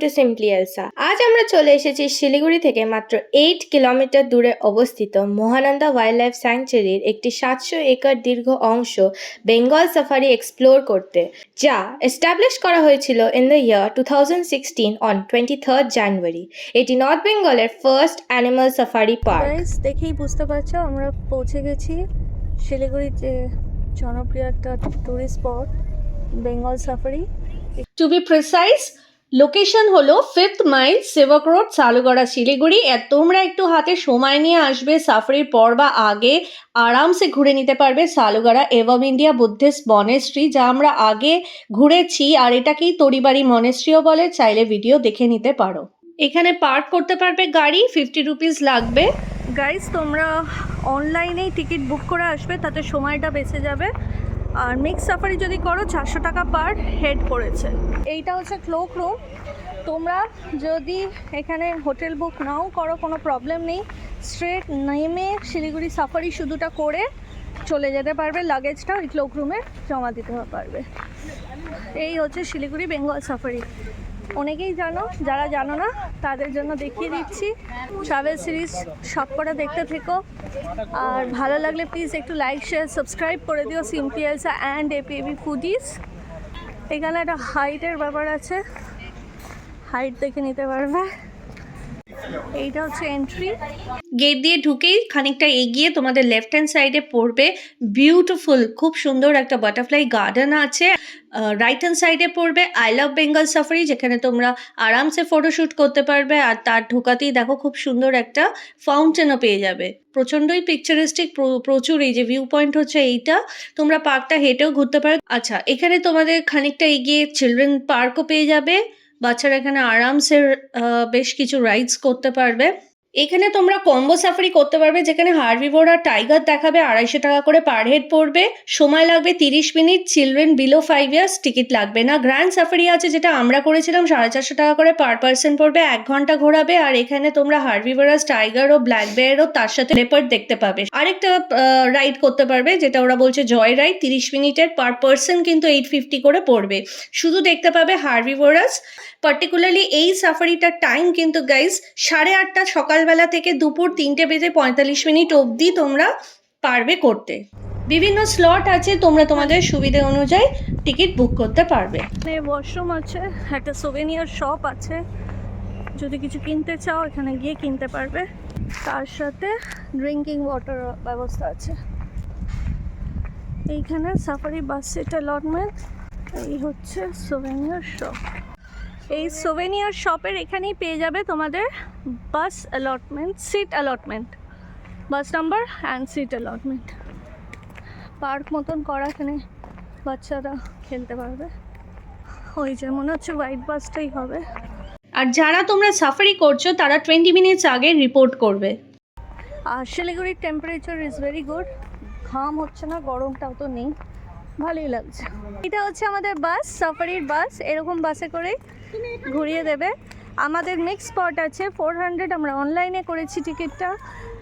Two simply Elsa আজ আমরা চলে এসেছি শিলিগুড়ি থেকে মাত্র এইট কিলোমিটার দূরে অবস্থিত মহানন্দা ওয়াইল্ড লাইফ স্যাংচুরির একটি সাতশো একর দীর্ঘ অংশ বেঙ্গল সাফারি এক্সপ্লোর করতে যা এস্টাবলিশ করা হয়েছিল in the year two thousand sixteen on twenty third January এটি নর্থ বেঙ্গলের ফার্স্ট অ্যানিমাল সাফারি পার্ক দেখেই বুঝতে পারছ আমরা পৌঁছে গেছি শিলিগুড়ির যে জনপ্রিয় একটা tourist spot Bengal safari to be precise location হলো fifth mile Sevoke road Salugara Siliguri. আর তোমরা একটু হাতে সময় নিয়ে আসবে সাফারির পর বা আগে আরামসে ঘুরে নিতে পারবে সালুগড়া এভম ইন্ডিয়া বুদ্ধিস্ট মনেস্ট্রি যা আমরা আগে ঘুরেছি। আর এটাকেই তরিবাড়ি মনেস্ট্রিও বলে, চাইলে ভিডিও দেখে নিতে পারো। এখানে পার্ক করতে পারবে গাড়ি ফিফটি রুপিস লাগবে। গাইস তোমরা অনলাইনেই টিকিট বুক করে আসবে, তাতে সময়টা বেঁচে যাবে। আর মিক্স সাফারি যদি করো, চারশো টাকা পার হেড পড়েছে এইটা হচ্ছে ক্লোক রুম তোমরা যদি এখানে হোটেল বুক নাও করো, কোনো প্রবলেম নেই। স্ট্রেট নেমে শিলিগুড়ি সাফারি শুধুটা করে চলে যেতে পারবে লাগেজটা ওই ক্লোক রুমে জমা দিতে পারবে। এই হচ্ছে শিলিগুড়ি বেঙ্গল সাফারি অনেকেই জানো, যারা জানো না, তাদের জন্য দেখিয়ে দিচ্ছি ট্রাভেল সিরিজ সবকটা দেখতে থেকো। আর ভালো লাগলে প্লিজ একটু লাইক শেয়ার সাবস্ক্রাইব করে দিও সিম্পিয়ালসা অ্যান্ড এপিএবি ফুডিস এখানে একটা হাইটের ব্যাপার আছে। হাইট দেখে নিতে পারবে। এইটা হচ্ছে এন্ট্রি গেট দিয়ে ঢুকেই খানিকটা এগিয়ে তোমাদের লেফট হ্যান্ড সাইডে পড়বে। বিউটিফুল খুব সুন্দর একটা বাটারফ্লাই গার্ডেন আছে। রাইট হ্যান্ড সাইডে পড়বে আই লাভ বেঙ্গল সাফারি যেখানে তোমরা আরামসে ফটোশ্যুট করতে পারবে আর তার ঢোকাতেই দেখো খুব সুন্দর একটা ফাউন্টেনও পেয়ে যাবে। প্রচণ্ডই পিকচারিস্টিক প্রচুর এই যে ভিউ পয়েন্ট হচ্ছে এইটা। তোমরা পার্কটা হেঁটেও ঘুরতে পারো। আচ্ছা এখানে তোমাদের খানিকটা এগিয়ে চিলড্রেন পার্কও পেয়ে যাবে। বাচ্চারা এখানে আরামসে বেশ কিছু রাইডস করতে পারবে। এখানে তোমরা কম্বো সাফারি করতে পারবে, যেখানে হার্ভিভোর আর টাইগার দেখাবে, আড়াইশো টাকা করে পার হেড পড়বে। সময় লাগবে তিরিশ minute children below five years ticket লাগবে না। গ্র্যান্ড সাফারি আছে যেটা আমরা করেছিলাম, সাড়ে চারশো টাকা করে পার পার্সন পড়বে, এক ঘণ্টা ঘোরাবে, আর এখানে তোমরা হার্ভিভোরাস টাইগার ও ব্ল্যাক বেয়ার ও তার সাথে লেপার্ড দেখতে পাবে। আরেকটা রাইড করতে পারবে, যেটা ওরা বলছে জয় রাইড তিরিশ মিনিটের পার পার্সন কিন্তু এইট ফিফটি করে পড়বে। শুধু দেখতে পাবে হার্ভিভোরাস পার্টিকুলারলি এই সাফারিটার টাইম কিন্তু গাইজ সাড়ে আটটা সকালবেলা থেকে দুপুর তিনটে বেজে পঁয়তাল্লিশ মিনিট অবধি তোমরা পারবে করতে। বিভিন্ন স্লট আছে, তোমরা তোমাদের সুবিধে অনুযায়ী টিকিট বুক করতে পারবে। ওয়াশরুম আছে, একটা সোভেনিয়ার শপ আছে। যদি কিছু কিনতে চাও, এখানে গিয়ে কিনতে পারবে। তার সাথে ড্রিঙ্কিং ওয়াটার ব্যবস্থা আছে। এইখানে সাফারি বাস সিট অ্যালটমেন্ট এই হচ্ছে সোভেনিয়ার শপ এই সোভেনিয়ার শপের এখানেই পেয়ে যাবে তোমাদের bus allotment seat allotment bus number and seat allotment park মতন করা এখানে বাচ্চারা খেলতে পারবে। ওই যে মনে হচ্ছে হোয়াইট বাসটাই হবে। আর যারা তোমরা সাফারি করছ তারা টোয়েন্টি মিনিটস আগে রিপোর্ট করবে। আর শিলিগুড়ির টেম্পারেচার ইজ ভেরি গুড ঘাম হচ্ছে না গরমটাও তো নেই। ভালোই লাগছে। এটা হচ্ছে আমাদের বাস সাফারির বাস, এরকম বাসে করে ঘুরিয়ে দেবে। আমাদের মিক্স স্পট আছে ফোর হান্ড্রেড আমরা অনলাইনে করেছি টিকিটটা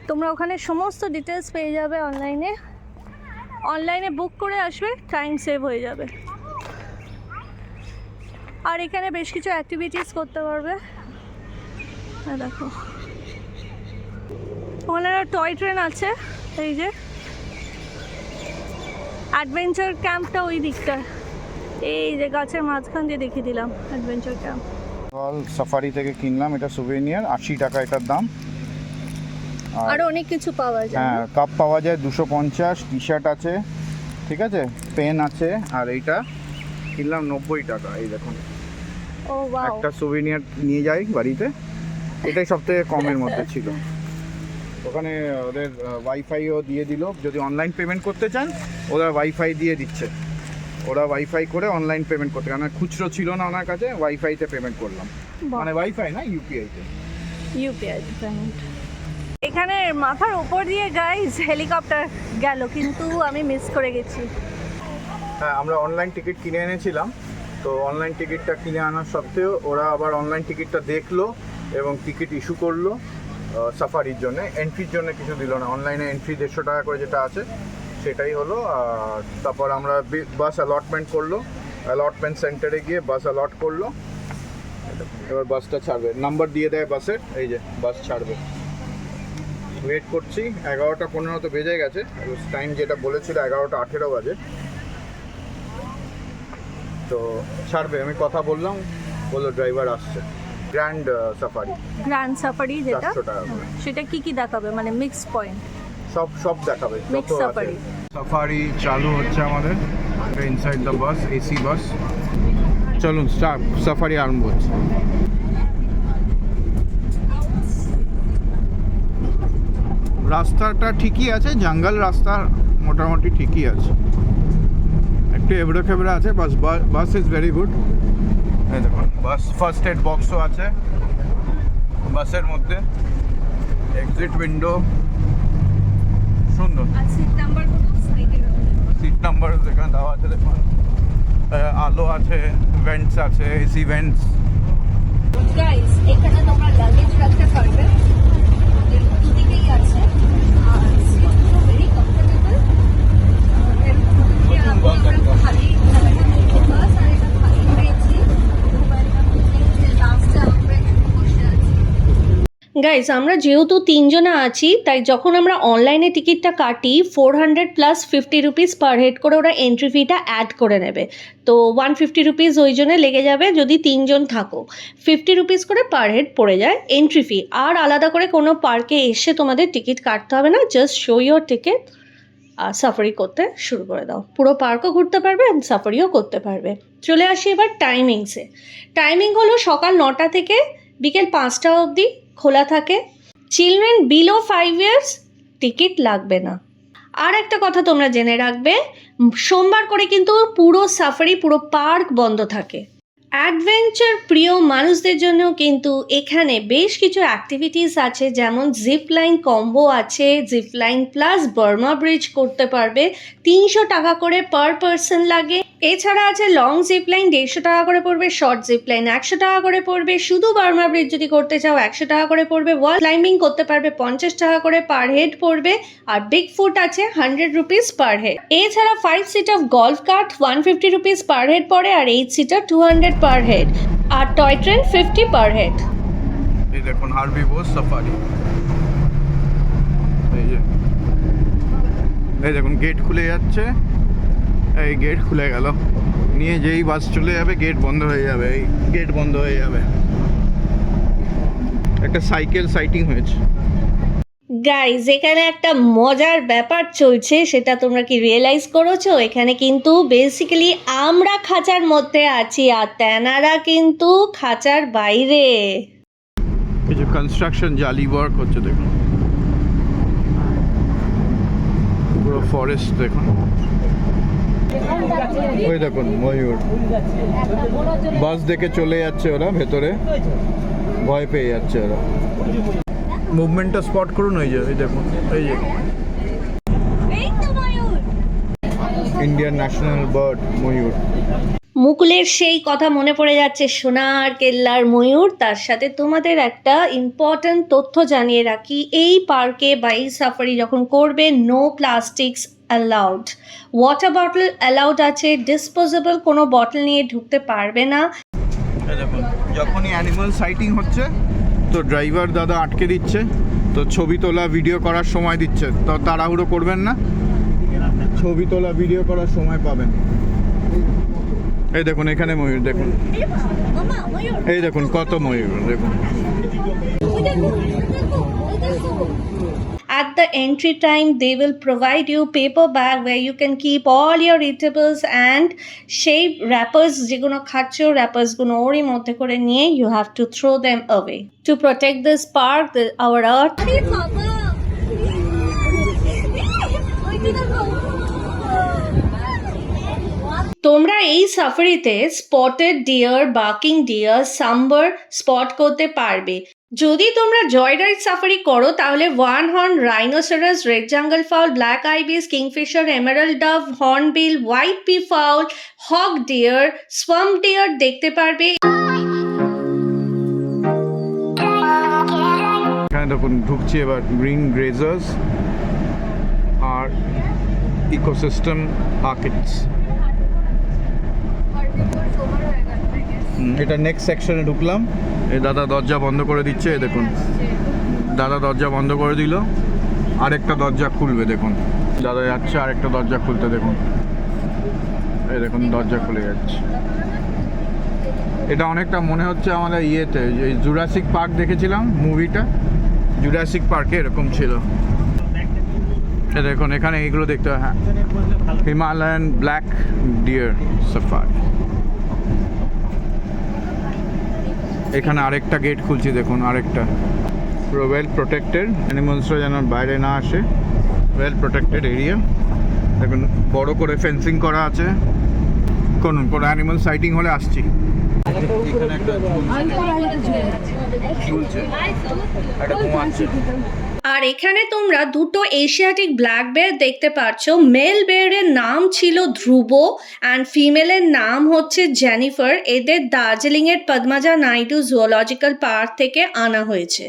তোমরা ওখানে সমস্ত ডিটেলস পেয়ে যাবে অনলাইনে অনলাইনে বুক করে আসবে টাইম সেভ হয়ে যাবে। আর এখানে বেশ কিছু অ্যাক্টিভিটিস করতে পারবে। দেখো। ওখানে টয় ট্রেন আছে, এই যে। অ্যাডভেঞ্চার ক্যাম্পটা ওই দিকটা। এই যে গাছের মাঝখান দিয়ে দেখিয়ে দিলাম অ্যাডভেঞ্চার ক্যাম্প অল সাফারি থেকে কিনলাম এটা সুভেনিয়ার আশি টাকা এটার দাম। আর অনেক কিছু পাওয়া যায়। হ্যাঁ কাপ পাওয়া যায় দুশো পঞ্চাশ টি শার্ট আছে ঠিক আছে? পেন আছে আর এইটা কিনলাম নব্বই টাকা এই দেখুন। ও ওয়াও একটা সুভেনিয়ার নিয়ে যাই বাড়িতে। এটাই সব থেকে কমের মধ্যে ছিল। ওখানে ওদের ওয়াইফাইও দিয়ে দিল। যদি অনলাইন পেমেন্ট করতে চান ওরা ওয়াইফাই দিয়ে দিচ্ছে। ওরা ওয়াইফাই করে অনলাইন পেমেন্ট করতে। কারণ খুচরো ছিল না ওনার কাছে ওয়াইফাইতে পেমেন্ট করলাম। মানে ওয়াইফাই না ইউপিআইতে ইউপিআই পেমেন্ট এখানে মাথার উপর দিয়ে গাইজ হেলিকপ্টার গেল কিন্তু আমি মিস করে গেছি। হ্যাঁ আমরা অনলাইন টিকিট কিনে এনেছিলাম। তো অনলাইন টিকিটটা কিনে আনার সত্ত্বেও ওরা আবার অনলাইন টিকিটটা দেখল এবং টিকিট ইস্যু করল। সাফারির জন্য এন্ট্রির জন্য কিছু দিল না। অনলাইনে এন্ট্রি দেড়শো টাকা করে যেটা আছে, সেটাই হলো আর তারপর আমরা বাস অ্যালটমেন্ট করল। অ্যালটমেন্ট সেন্টারে গিয়ে বাস অ্যালট করল। এবার বাসটা ছাড়বে। নাম্বার দিয়ে দেয় বাসের এই যে বাস ছাড়বে। ওয়েট করছি, এগারোটা পনেরো তো বেজে গেছে। টাইম যেটা বলেছিল, এগারোটা আঠেরো বাজে। তো, ছাড়বে, আমি কথা বললাম, বলল ড্রাইভার আসছে। গ্র্যান্ড সাফারি গ্র্যান্ড সাফারি যেটা? সেটা কি কি দেখাবে? মানে মিক্স পয়েন্ট সব সব দেখাবে Mix safari. সাফারি চালু হচ্ছে আমাদের। Inside the bus AC bus চলুন স্টার্ট সাফারি আরম্ভ হচ্ছে। রাস্তাটা ঠিকই আছে জঙ্গল রাস্তা মোটামুটি ঠিকই আছে। একটু এবড়ো খেবড়ে আছে bus bus is very good এই দেখুন বাস ফার্স্ট এড বক্সও আছে। বাসের মধ্যে এক্সিট উইন্ডো সুন্দর। সিট নাম্বার যেখানে দেওয়া আছে দেখুন আলো আছে ভেন্টস আছে এসি ভেন্টস এখানে তোমরা লাগেজ রাখতে পারবে এর দুদিকেই আছে আর সিটগুলো ভেরি কমফোর্টেবল খালি বাস আর এটা খালি পেয়েছি লাস্টে আমরা একটু বসে আছি গাইজ আমরা যেহেতু তিনজনা আছি, তাই যখন আমরা অনলাইনে টিকিটটা কাটি four hundred plus fifty rupees per head করে ওরা এন্ট্রি ফিটা অ্যাড করে নেবে। তো ওয়ান ফিফটি রুপিস ওই জন্য লেগে যাবে যদি তিনজন থাকো। ফিফটি রুপিস করে পার হেড পড়ে যায় এন্ট্রি ফি আর আলাদা করে কোনো পার্কে এসে তোমাদের টিকিট কাটতে হবে না জাস্ট শো ইয়োর টিকিট আর সাফারি করতে শুরু করে দাও। পুরো পার্কও ঘুরতে পারবে অ্যান্ড সাফারিও করতে পারবে। চলে আসি এবার টাইমিংসে টাইমিং হলো সকাল নটা থেকে বিকেল পাঁচটা অবধি। খোলা থাকে। Children below five years ticket লাগবে না। আর একটা কথা তোমরা জেনে রাখবে, সোমবার করে কিন্তু পুরো সাফারি পুরো পার্ক বন্ধ থাকে। অ্যাডভেঞ্চার প্রিয় মানুষদের জন্য কিন্তু এখানে বেশ কিছু অ্যাক্টিভিটিস আছে, যেমন জিপ লাইন কম্বো আছে zip line plus Burma bridge করতে পারবে, তিনশো টাকা করে পার পার্সন লাগে। এছাড়া আছে লং জিপ লাইন দেড়শো টাকা করে পড়বে শর্ট জিপ লাইন একশো টাকা করে পড়বে শুধু বার্মা ব্রিজ যদি করতে চাও, একশো টাকা করে পড়বে ওয়াল ক্লাইম্বিং করতে পারবে, পঞ্চাশ টাকা করে পার হেড পড়বে, আর বিগ ফুট আছে হান্ড্রেড রুপিস পার হেড এছাড়া five seat of golf cart one fifty rupees per head পড়ে, আর eight seater two hundred per head আর toy train fifty per head এই দেখুন হারবি বোস সাফারি এই এই দেখুন গেট খুলে যাচ্ছে এই গেট খুলে গেল। নিয়ে যেই বাস চলে যাবে গেট বন্ধ হয়ে যাবে। এই গেট বন্ধ হয়ে যাবে। একটা সাইকেল সাইটিং হয়েছে। গাইজ এখানে একটা মজার ব্যাপার চলছে, সেটা তোমরা কি রিয়েলাইজ করেছ? এখানে কিন্তু বেসিক্যালি আমরা খাঁচার মধ্যে আছি আর তেনারা কিন্তু খাঁচার বাইরে। এই যে কনস্ট্রাকশন জালি ওয়ার্ক হচ্ছে, দেখুন। পুরো ফরেস্ট দেখুন। ওই দেখুন, ময়ূর। বাস দেখে চলে যাচ্ছে ওরা ভেতরে। ভয় পেয়ে যাচ্ছে ওরা। মুভমেন্টটা স্পট করুন ওই যে এই দেখুন এই যে। এই ইন্ডিয়ান ন্যাশনাল বার্ড ময়ূর মুকুলের সেই কথা মনে পড়ে যাচ্ছে সোনার কেল্লার ময়ূর। তার সাথে তোমাদের একটা ইম্পর্ট্যান্ট তথ্য জানিয়ে রাখি। এই পার্কে বা এই সাফারি যখন করবে no plastics allowed water bottle allowed আছে ডিসপোজেবল কোনো বটল নিয়ে ঢুকতে পারবে না। যখনই অ্যানিমাল সাইটিং হচ্ছে তো ড্রাইভার দাদা আটকে দিচ্ছে, তো ছবি তোলা ভিডিও করার সময় দিচ্ছে। তো তাড়াহুড়ো করবেন না, ছবি তোলা ভিডিও করার সময় পাবেন। এই দেখুন, এখানে ময়ূর, দেখুন। এই দেখুন, কত ময়ূর দেখুন ওই দেখো ওই দেখো ওই দেখো At the entry time, they will provide you paper bag where you can keep all your eatables and সেই wrappers যেগুলো খাচ্ছ wrappers গুলো ওরই মধ্যে করে নিয়ে you have to throw them away. To protect this park, the, our earth, তোমরা এই সাফারিতে spotted deer barking deer sambar spot করতে পারবে যদি তোমরা জয় রাইড সাফারি করো তাহলে one horn rhinoceros red jungle fowl black ibis kingfisher emerald dove hornbill white peafowl hog deer swamp deer দেখতে পারবে। দেখুন ঢুকছি এবার গ্রিন গ্রেজার্স আর ইকোসিস্টেম আর্কিটস এটা নেক্সট সেকশনে ঢুকলাম। এই দাদা দরজা বন্ধ করে দিচ্ছে দেখুন। দাদা দরজা বন্ধ করে দিল আরেকটা দরজা খুলবে দেখুন। দাদা যাচ্ছে আরেকটা দরজা খুলতে দেখুন। এই দেখুন দরজা খুলে যাচ্ছে। এটা অনেকটা মনে হচ্ছে আমাদের ইয়েতে যে জুরাসিক পার্ক দেখেছিলাম মুভিটা জুরাসিক পার্কে এরকম ছিল। এ দেখুন এখানে এইগুলো দেখতে হয় হ্যাঁ। হিমালয়ান ব্ল্যাক ডিয়ার সাফারি এখানে আরেকটা গেট খুলছি দেখুন আরেকটা। পুরো ওয়েল প্রোটেক্টেড অ্যানিমালসরা যেন বাইরে না আসে। ওয়েল প্রোটেক্টেড এরিয়া দেখুন বড় করে ফেন্সিং করা আছে। কোন কোনো অ্যানিমাল সাইটিং হলে আসছি। এখানে একটা ঝুলছে একটা ঘুমাচ্ছে আর এখানে তোমরা দুটো এশিয়াটিক ব্ল্যাক বেয়ার দেখতে পাচ্ছ মেল বেয়ারের নাম ছিল ধ্রুব অ্যান্ড ফিমেলের নাম হচ্ছে জেনিফার এদের দার্জিলিংয়ের পদ্মাজা নাইডু জুওলজিক্যাল পার্ক থেকে আনা হয়েছে।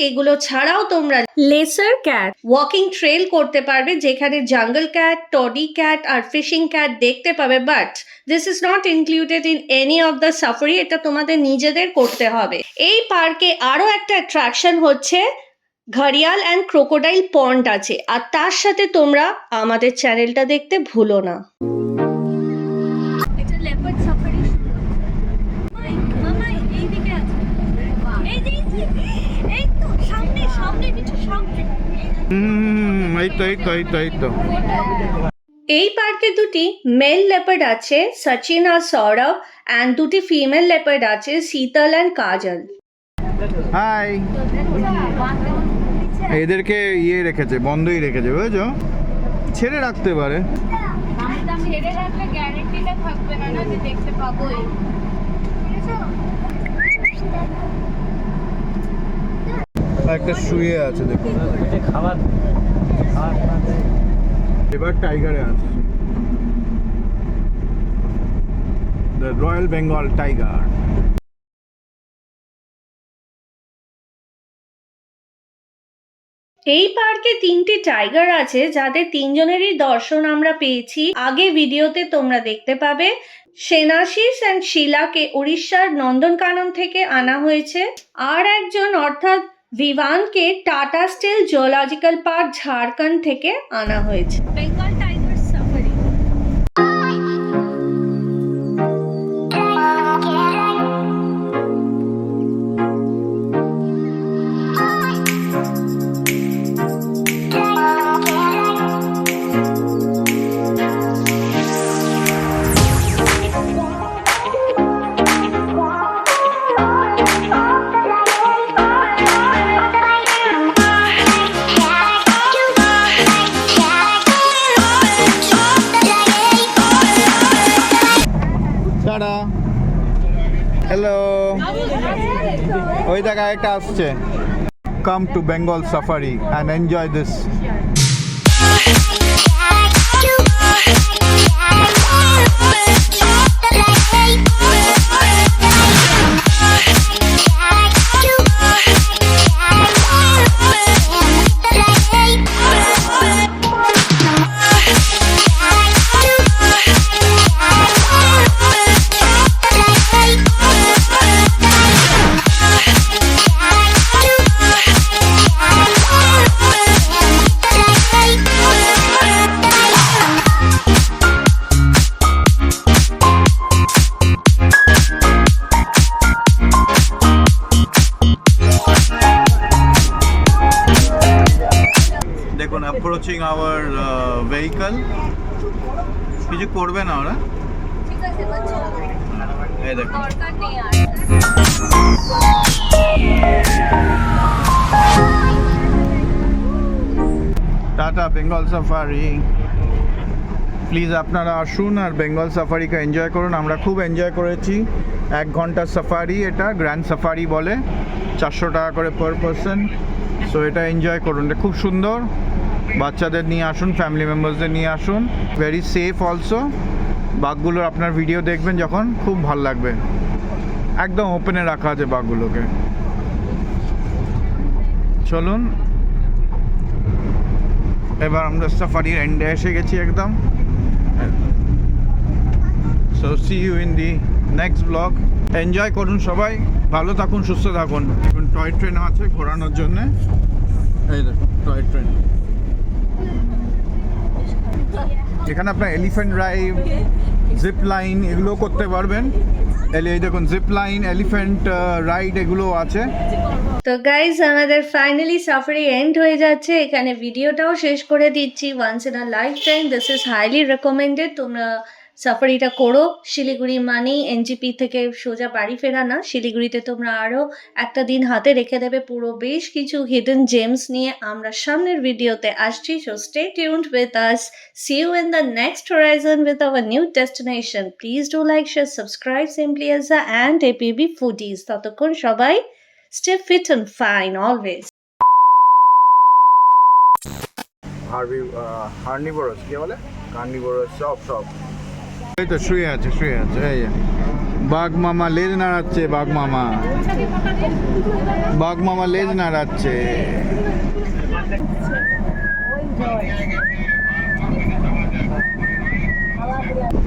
এগুলো ছাড়াও তোমরা লেসার ক্যাট ওয়াকিং ট্রেল করতে পারবে যেখানে জাঙ্গল ক্যাট টডি ক্যাট আর ফিশিং ক্যাট দেখতে পাবে but this is not included in any of the safari এটা তোমাদের নিজেদের করতে হবে। এই পার্কে আরও একটা অ্যাট্রাকশন হচ্ছে ঘড়িয়াল অ্যান্ড ক্রোকোডাইল পন্ড আছে আর তার সাথে তোমরা আমাদের চ্যানেলটা দেখতে ভুলো না এটা লেপার্ড সাফারি মামা এইদিকে আছে এই যে, এই যে, এই তো সামনে সামনে কিছু সামনে হুম এই তো এই তো এই তো এই তো এই পার্কে দুটি মেল লেপার্ড আছে সচিন আর সৌরভ অ্যান্ড দুটি ফিমেল লেপার্ড আছে শীতল অ্যান্ড কাজল হাই এদেরকে ইয়ে রেখেছে বন্ধই রেখেছে বুঝেছ ছেড়ে রাখতে পারে ছেড়ে রাখলে গ্যারেন্টিটা থাকবে না না যে দেখতে পাবোই একটা শুয়ে আছে দেখুন। এবার টাইগারে আছে দ্য রয়্যাল বেঙ্গল টাইগার এই পার্কে তিনটি টাইগার আছে যাদের তিনজনেরই দর্শন আমরা পেয়েছি। আগে ভিডিওতে তোমরা দেখতে পাবে সেনাশিস অ্যান্ড শিলাকে উড়িষ্যার নন্দনকানন থেকে আনা হয়েছে। আর একজন অর্থাৎ ভিভানকে Tata steel zoological park Jharkhand থেকে আনা হয়েছে। একটা আসছে come to Bengal safari and enjoy this approaching our vehicle কিছু করবে না ওরা? এই টাটা বেঙ্গল সাফারি। প্লিজ আপনারা আসুন আর বেঙ্গল সাফারিকে এনজয় করুন। আমরা খুব এনজয় করেছি। এক ঘণ্টার সাফারি এটা গ্র্যান্ড সাফারি বলে। চারশো টাকা করে পার পারসন সো এটা এনজয় করুন। এটা খুব সুন্দর। বাচ্চাদের নিয়ে আসুন ফ্যামিলি মেম্বার্সদের নিয়ে আসুন। ভেরি সেফ অলসো বাঘগুলোর আপনার ভিডিও দেখবেন যখন, খুব ভালো লাগবে। একদম ওপেনে রাখা আছে বাঘগুলোকে। চলুন। এবার আমরা সাফারির এন্ডে এসে গেছি একদম। So so you in the next blog enjoy করুন সবাই। ভালো থাকুন, সুস্থ থাকুন। এখন টয় ট্রেন আছে ঘোরানোর জন্যে। এই দেখুন টয় ট্রেন এখানে আপনার এলিফ্যান্ট রাইড জিপ লাইন এগুলো করতে পারবেন। এই দেখুন জিপ লাইন এলিফ্যান্ট রাইড এগুলো আছে। তো গাইজ আমাদের ফাইনালি সাফারি এন্ড হয়ে যাচ্ছে। এখানে ভিডিওটাও শেষ করে দিচ্ছি। Once in a lifetime this is highly recommended তোমরা সাফারিটা করো। শিলিগুড়ি মানেই এনজিপি থেকে সোজা বাড়ি ফেরা না। শিলিগুড়িতে তোমরা আরও একটা দিন হাতে রেখে দেবে পুরো বেশ কিছু হিডেন জেমস নিয়ে। আমরা সামনের ভিডিওতে আসছি। So stay tuned with us see you in the next our new destination. Please do like, share, subscribe simply as a and apb foodies ততক্ষণ সবাই stay fit and fine always হার্বি হার্নিবোরাস কি বলে? কার্নিবোরাস সব সব। এই তো শুয়ে আছে শুয়ে আছে এই বাঘ মামা লেজ নাড়াচ্ছে বাঘ মামা। বাঘ মামা লেজ নাড়াচ্ছে।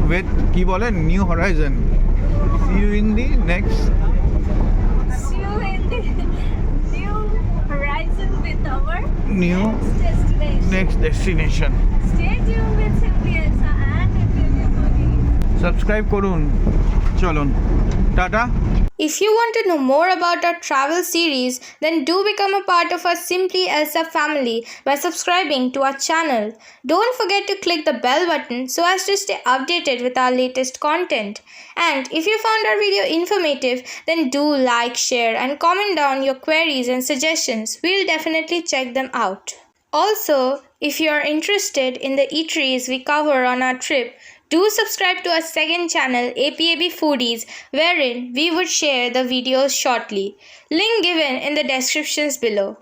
উইথ কি বলে? New horizon. See you in the next new new destination. Stay tuned. Subscribe করুন চলুন tata If you want to know more about our travel series, then do become a part of our Simply Elsa family by subscribing to our channel. Don't forget to click the bell button so as to stay updated with our latest content. And if you found our video informative, then do like, share, and comment down your queries and suggestions. We'll definitely check them out. Also, if you are interested in the eateries we cover on our trip, do subscribe to our second channel, APAB Foodies, wherein we would share the videos shortly. Link given in the descriptions below.